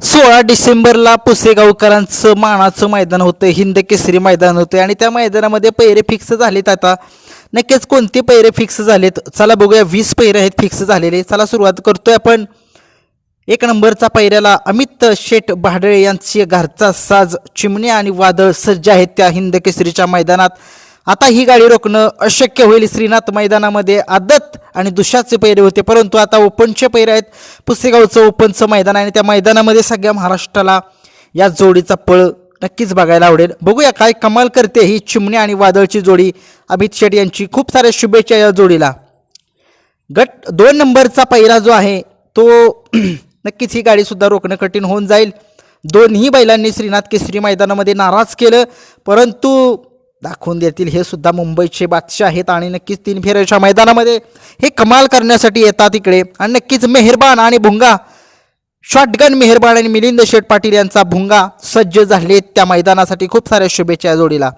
सोळा डिसेंबरला पुसेगावकरांचं मानाचं मैदान होतं हिंद केसरी मैदान होतं आणि त्या मैदानामध्ये पैरे फिक्स झालेत आता. नक्कीच कोणते पैरे फिक्स झालेत? चला बघूया वीस पैरे आहेत फिक्स झालेले. चला सुरुवात करतोय आपण. एक नंबरचा पैऱ्याला अमित शेठ भाडळे यांची घरचा साज चिमण्या आणि वादळ सज्ज आहेत त्या हिंद केसरीच्या मैदानात. आता ही गाडी रोखणं अशक्य होईल. श्रीनाथ मैदानामध्ये आदत आणि दुशाचे पैरे होते परंतु आता ओपनचे पैरे आहेत. पुसेगावचं ओपनचं मैदान आहे आणि त्या मैदानामध्ये सगळ्या महाराष्ट्राला या जोडीचा पळ नक्कीच बघायला आवडेल. बघूया काय कमाल करते ही चिमणी आणि वादळची जोडी. अमित शेठ यांची खूप साऱ्या शुभेच्छा या जोडीला. गट दोन नंबरचा पहिला जो आहे तो नक्कीच ही गाडीसुद्धा रोखणं कठीण होऊन जाईल. दोन्ही बैलांनी श्रीनाथ केसरी मैदानामध्ये नाराज केलं परंतु दाखवून देतील. हे सुद्धा मुंबईचे बादशाह आहेत आणि नक्कीच तीन फेऱ्याच्या मैदानामध्ये हे कमाल करण्यासाठी येतात इकडे. आणि नक्कीच मेहरबान आणि भुंगा. शॉटगन मेहरबान आणि मिलिंद शेठ पाटील यांचा भुंगा सज्ज झाले त्या मैदानासाठी. खूप साऱ्या शुभेच्छा जोडीला.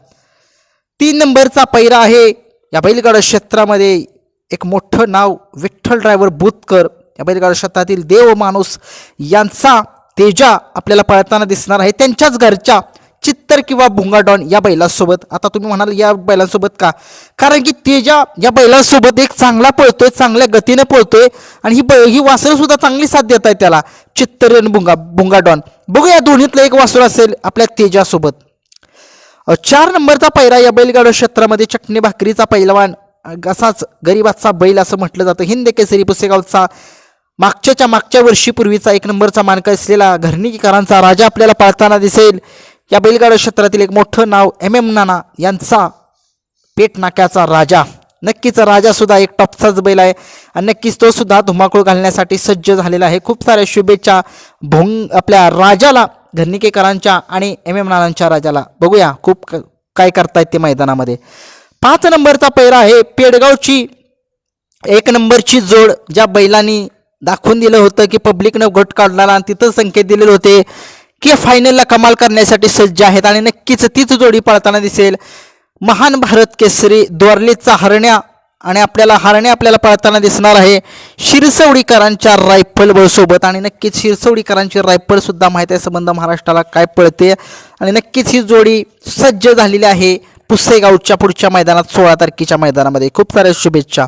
तीन नंबरचा पैरा आहे. या बैलगाडा क्षेत्रामध्ये एक मोठं नाव विठ्ठल ड्रायव्हर बुतकर. या बैलगाडा क्षेत्रातील देव माणूस यांचा तेजा आपल्याला पळताना दिसणार आहे. त्यांच्याच घरच्या चित्तर किंवा भुंगाडॉन या बैलासोबत. आता तुम्ही म्हणाल या बैलांसोबत का? कारण की तेजा या बैलांसोबत एक चांगला पळतोय चांगल्या गतीने पळतोय आणि ही बै ही वासरं सुद्धा चांगली साथ देत आहे त्याला. चित्तर आणि भुंगा भुंगाडॉन. बघूया दोन्हीतलं एक वासर असेल आपल्या तेजासोबत. चार नंबरचा पैरा या बैलगाडा क्षेत्रामध्ये चटणी भाकरीचा पैलवान असाच गरीबाचा बैल असं म्हटलं जातं. हिंद केसरी पुसेगावचा मागच्याच्या मागच्या वर्षीपूर्वीचा एक नंबरचा मानक असलेला घरणीकरांचा राजा आपल्याला पाळताना दिसेल. या बैलगाडा क्षेत्रातील एक मोठं नाव एम एम नाना यांचा पेट नाक्याचा राजा. नक्कीच राजा सुद्धा एक टॉपचाच बैल आहे आणि नक्कीच तो सुद्धा धुमाकूळ घालण्यासाठी सज्ज झालेला आहे. खूप साऱ्या शुभेच्छा भोंग आपल्या राजाला घरणिकेकरांच्या आणि एम एम नानांच्या राजाला. बघूया खूप क- काय करतायत ते मैदानामध्ये. पाच नंबरचा पैरा आहे पेडगावची. एक नंबरची जोड ज्या बैलांनी दाखवून दिलं होतं की पब्लिकनं घट काढला आणि तिथं संकेत दिलेले होते. की फायनलला कमाल करण्यासाठी सज्ज आहेत आणि नक्कीच तीच जोडी पळताना दिसेल. महान भारत केसरी द्वारलीचा हरण्या आणि आपल्याला हारणे आपल्याला पळताना दिसणार आहे. शिरसवडीकरांच्या रायफल बळसोबत आणि नक्कीच शिरसवडीकरांची रायफल सुद्धा माहिती आहे. संबंध महाराष्ट्राला काय पळते आणि नक्कीच ही जोडी सज्ज झालेली आहे पुसेगावच्या पुढच्या मैदानात सोळा तारखेच्या मैदानामध्ये. खूप साऱ्या शुभेच्छा.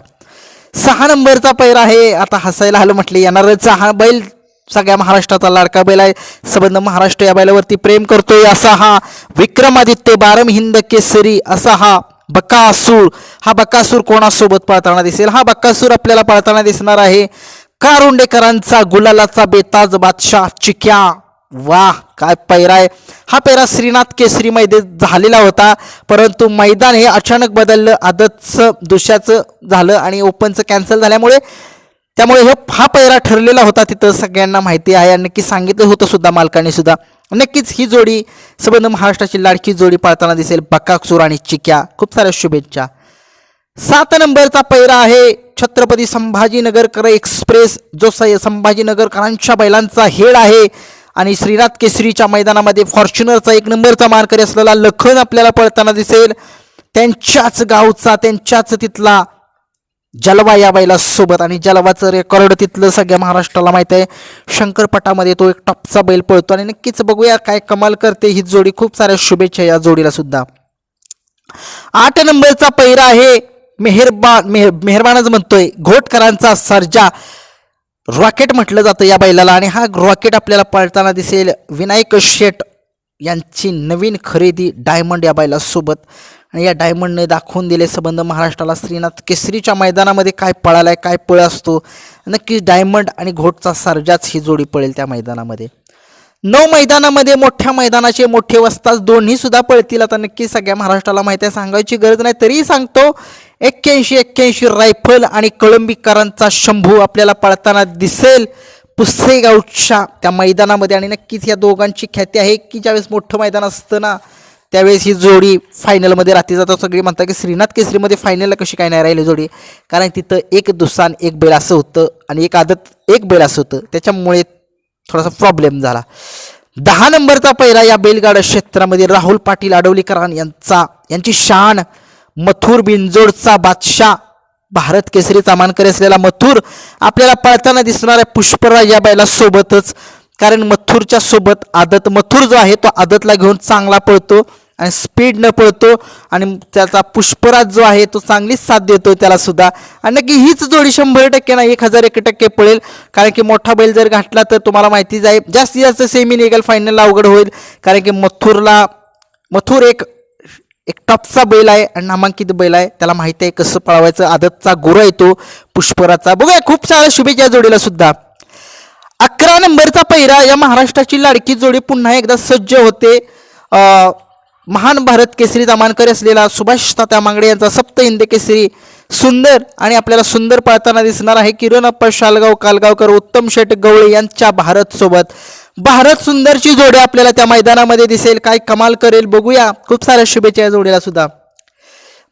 सहा नंबरचा पैर आहे. आता हसायला आलं म्हटले येणारच हा बैल. सगळ्या महाराष्ट्राचा लाडका बैल आहे. संबंध महाराष्ट्र या बैलावरती प्रेम करतोय असा हा विक्रमादित्य बारम हिंद केसरी असा हा बकासूर. हा बकासूर कोणासोबत पळताना दिसेल? हा बकासूर आपल्याला पळताना दिसणार आहे. कारुंडेकरांचा गुलालाचा बेताज बादशाह चिक्या. वाह काय पैरा आहे. हा पैरा श्रीनाथ केसरी मैदे झालेला होता. परंतु मैदान हे अचानक बदललं. आदतचं दुशाचं झालं आणि ओपनचं कॅन्सल झाल्यामुळे त्यामुळे हे हा पैरा ठरलेला होता तिथं सगळ्यांना माहिती आहे आणि नक्की सांगितलं होतं सुद्धा मालकाने सुद्धा. नक्कीच ही जोडी संबंध महाराष्ट्राची लाडकी जोडी पाळताना दिसेल. बकासूर आणि चिक्या खूप साऱ्या शुभेच्छा. सात नंबरचा पैरा आहे छत्रपती संभाजीनगरकर एक्सप्रेस जो स संभाजीनगरकरांच्या बैलांचा हेड आहे. आणि श्रीनाथ केसरीच्या मैदानामध्ये फॉर्च्युनरचा एक नंबरचा मानकरी असलेला लखन आपल्याला पळताना दिसेल. त्यांच्याच गावचा त्यांच्याच तिथला जलवा या बैलासोबत आणि जलवाचं रेकॉर्ड तिथलं सगळ्या महाराष्ट्राला माहीत आहे. शंकरपटामध्ये तो एक टॉपचा बैल पळतो आणि नक्कीच बघूया काय कमाल करते ही जोडी. खूप साऱ्या शुभेच्छा या जोडीला सुद्धा. आठ नंबरचा पैरा आहे. मेहरबान मेहर मेहरबानच म्हणतोय. घोटकरांचा सर्जा. रॉकेट म्हटलं जातं या बैलाला आणि हा रॉकेट आपल्याला पळताना दिसेल. विनायक शेट यांची नवीन खरेदी डायमंड या बैलासोबत आणि या डायमंडने दाखवून दिले संबंध महाराष्ट्राला. श्रीनाथ केसरीच्या मैदानामध्ये काय पळालाय काय पळ असतो? नक्कीच डायमंड आणि घोटचा सर्जाच ही जोडी पळेल त्या मैदानामध्ये. नऊ मैदानामध्ये मोठ्या मैदानाचे मोठे वस्ताच दोन्ही सुद्धा पळतील. आता नक्की सगळ्या महाराष्ट्राला माहिती आहे सांगायची गरज नाही तरीही सांगतो एक्क्याऐंशी एक्क्याऐंशी रायफल आणि कळंबीकरांचा शंभू आपल्याला पळताना दिसेल. पुसेगावच्या त्या मैदानामध्ये आणि नक्कीच या दोघांची ख्याती आहे की ज्यावेळेस मोठं मैदान असतं ना त्यावेळेस ही जोडी फायनलमध्ये राहते जातात सगळी म्हणतात की श्रीनाथ केसरीमध्ये फायनलला कशी काय नाही राहिली जोडी? कारण तिथं एक दुसान एक बैल असं होतं आणि एक आदत एक बैल असं होतं. त्याच्यामुळे थोडासा प्रॉब्लेम झाला. दहा नंबरचा पैरा या बैलगाडा क्षेत्रामध्ये राहुल पाटील अडवलीकरान यांचा यांची शान मथुर बिंजोडचा बादशाह भारत केसरीचा मानकरी असलेला मथुर आपल्याला पळताना दिसणाऱ्या पुष्पराज या बैलासोबतच. कारण मथुरच्या सोबत आदत मथुर जो आहे तो आदतला घेऊन चांगला पळतो. आणि स्पीडनं पळतो आणि त्याचा पुष्पराज जो आहे तो चांगलीच साथ देतो त्याला सुद्धा. आणि नक्की हीच जोडी शंभर टक्के ना एक हजार एक टक्के पळेल. कारण की मोठा बैल जर घातला तर तुम्हाला माहितीच आहे जास्तीत जास्त सेमी निघेल फायनलला अवघड होईल. कारण की मथुरला मथुर एक एक टॉपचा बैल आहे आणि नामांकित बैल आहे. त्याला माहिती आहे कसं पळवायचं. आदतचा गुरु येतो पुष्पराचा बघूया खूप साऱ्या शुभेच्छा जोडीला सुद्धा. अकरा नंबरचा पैरा या महाराष्ट्राची लाडकी जोडी पुन्हा एकदा सज्ज होते. महान भारत केसरीचा मानकरी असलेला सुभाष तात्या मांगडे यांचा सप्त हिंद केसरी सुंदर आणि आपल्याला सुंदर पाळताना दिसणार आहे किरण अप्पा शालगाव कालगावकर उत्तम शेट गवळे यांच्या भारत सोबत. भारत सुंदरची जोडी आपल्याला त्या मैदानामध्ये दिसेल. काय कमाल करेल बघूया. खूप साऱ्या शुभेच्छा या जोडीला सुद्धा.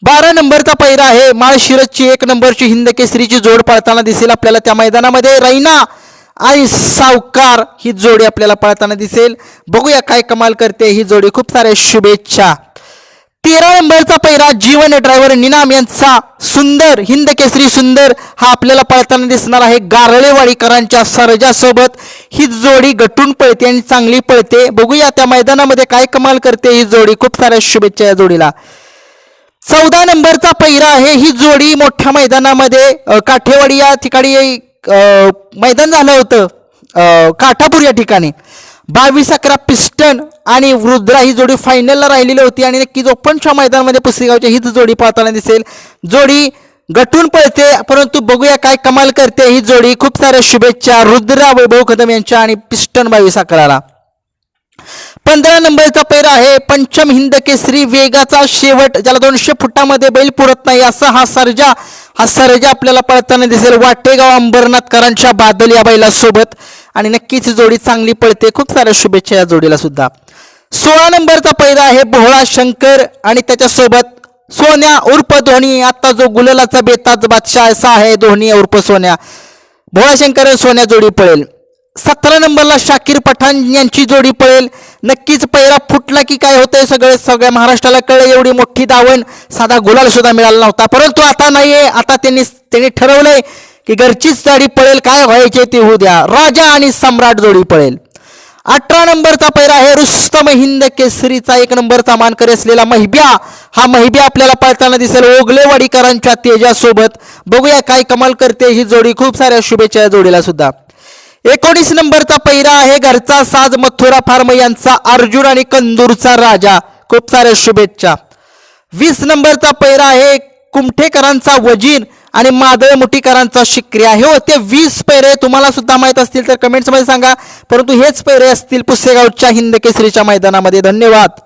बारा नंबरचा पैरा आहे. माळशिरसची एक नंबरची हिंद केसरीची जोड पाळताना दिसेल आपल्याला त्या मैदानामध्ये. रैना आणि सावकार ही जोडी आपल्याला पळताना दिसेल. बघूया काय कमाल करते ही जोडी. खूप साऱ्या शुभेच्छा. तेरा नंबरचा पैरा जीवन ड्रायव्हर निनाम यांचा. सुंदर हिंद केसरी सुंदर हा आपल्याला पळताना दिसणार आहे. गारळेवाडीकरांच्या सरजासोबत ही जोडी गटून पळते आणि चांगली पळते. बघूया त्या मैदानामध्ये काय कमाल करते ही जोडी. खूप साऱ्या शुभेच्छा या जोडीला. चौदा नंबरचा पैरा आहे. ही जोडी मोठ्या मैदानामध्ये काठेवाडी या ठिकाणी मैदान झालं होतं. काठापूर या ठिकाणी. बावीस अकरा पिस्टन आणि रुद्रा ही जोडी फायनलला राहिलेली होती आणि नक्कीच ओपनच्या मैदानामध्ये पुसेगावच्या हीच जोडी पाहताना दिसेल. जोडी गटून पळते परंतु बघूया काय कमाल करते ही जोडी. खूप साऱ्या शुभेच्छा रुद्रा वैभव कदम यांच्या आणि पिस्टन बावीस अकराला. पंधरा नंबरचा पैर आहे. पंचम हिंद केसरी वेगाचा शेवट ज्याला दोनशे फुटामध्ये बैल पुरत नाही असा हा सर्जा. हा सर्जा आपल्याला पळताना दिसेल. वाटेगाव अंबरनाथकरांच्या बादल या बैलासोबत. आणि नक्कीच जोडी चांगली पळते. खूप साऱ्या शुभेच्छा या जोडीला सुद्धा. सोळा नंबरचा पैरा आहे भोळा शंकर आणि त्याच्यासोबत सोन्या उर्फ धोनी. आता जो गुलालाचा बेताज बादशाह असा आहे धोनी उर्फ सोन्या. भोळा शंकर सोन्या जोडी पळेल. सतरा नंबरला शाकीर पठाण यांची जोडी पळेल. नक्कीच पैरा फुटला की काय होतंय सगळे सगळ्या महाराष्ट्राला कळलं एवढी मोठी दावण साधा गुलाल सुद्धा मिळाला नव्हता. परंतु आता नाहीये आता त्यांनी त्यांनी ठरवलंय की घरचीच जाडी पळेल काय व्हायचे ते होऊ द्या. राजा आणि सम्राट जोडी पळेल. अठरा नंबरचा पैरा आहे रुस्तम हिंद केसरीचा एक नंबरचा मानकरी असलेला महिब्या. हा महिब्या आपल्याला पळताना दिसेल ओगलेवाडीकरांच्या तेजासोबत. बघूया काय कमाल करते ही जोडी. खूप साऱ्या शुभेच्छा या जोडीला सुद्धा. एकोणीस नंबरचा पैरा आहे घरचा साज मथुरा फार्म यांचा अर्जुन आणि कंदूरचा राजा. खूप साऱ्या शुभेच्छा. वीस नंबरचा पैरा आहे कुमठेकरांचा वजीन आणि मादळ मुठीकरांचा शिक्रिया हे होते वीस पैरे तुम्हाला सुद्धा माहीत असतील तर कमेंट्समध्ये सांगा. परंतु हेच पैरे असतील पुसेगावच्या हिंद केसरीच्या मैदानामध्ये. धन्यवाद.